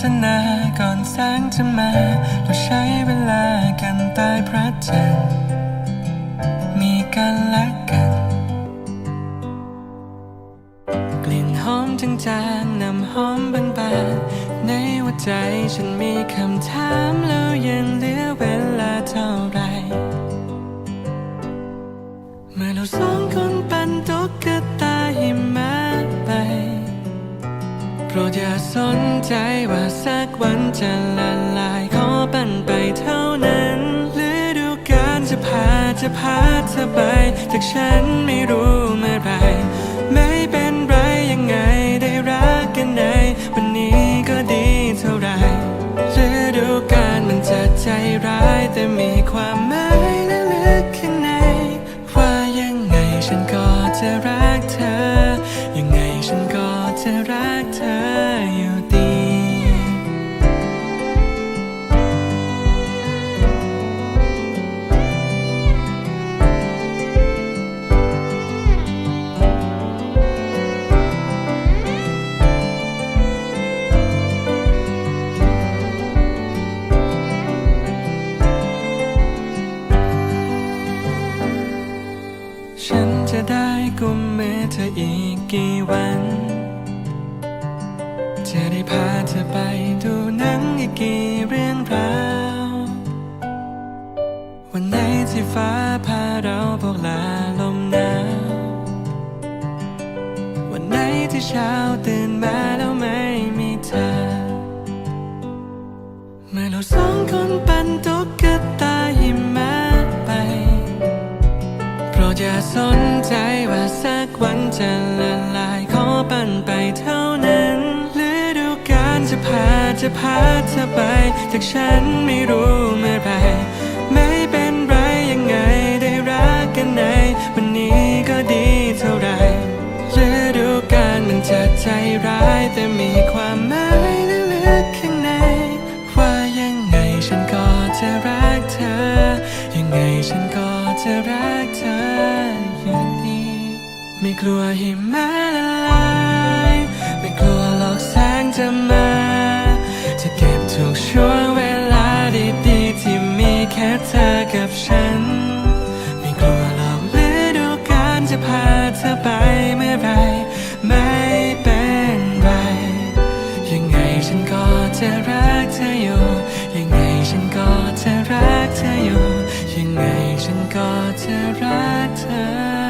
ทนาก่อนแสงจะมาเราใช้เวลากันใต้พระจันทร์มีกันและกัน กลิ่นหอมจางๆนำหอมบานบานๆในหัวใจฉันมีคำถามแล้วยังเหลือเวลาเท่าไรเมื่อเราสองคนปั่นตุ๊กตาหิมะไปโปรดอย่าสนใจว่า วันจะละลายขอปั่นไปเท่านั้นฤดูกาลจะพาจะพาเธอไปจากฉันไม่รู้เมื่อไรไม่เป็นไรยังไงได้รักกันในวันนี้ก็ดีเท่าไหรฤดูกาลมันจะใจร้ายแต่มีความหมายลึกๆข้างในว่ายังไงฉันก็จะรักเธอ ยังไงฉันก็จะรักเธอ ได้กุมมือเธออีกกี่วัน จะได้พาเธอไปดูหนังอีกกี่เรื่องราว วันไหนที่ฟ้าพาเราพวกลาลมหนาว วันไหนที่เช้าตื่นมาแล้วไม่มีเธอ เมื่อเราสองคนปั่นตุ๊กตาหิมะไป โปรดอย่าสน สักวันจะละลายขอปั่นไปเท่านั้นฤดูกาลจะพาจะพาเธอไป จากฉันไม่รู้เมื่อไรไม่เป็นไรยังไงได้รักกันในวันนี้ก็ดีเท่าไหรฤดูกาลมันจะใจร้ายแต่มีความหมายลึกข้างใน ว่ายังไงฉันก็จะรักเธอ ยังไงฉันก็จะรักเธอ ไม่กลัวหิมะละลายไม่กลัวหลอกแสงจะมา จะเก็บทุกช่วงเวลาดีๆที่มีแค่เธอกับฉัน ไม่กลัวหรอกฤดูกาลจะพาเธอไปเมื่อไรไม่เป็นไร ยังไงฉันก็จะรักเธออยู่ ยังไงฉันก็จะรักเธออยู่ ยังไงฉันก็จะรักเธอ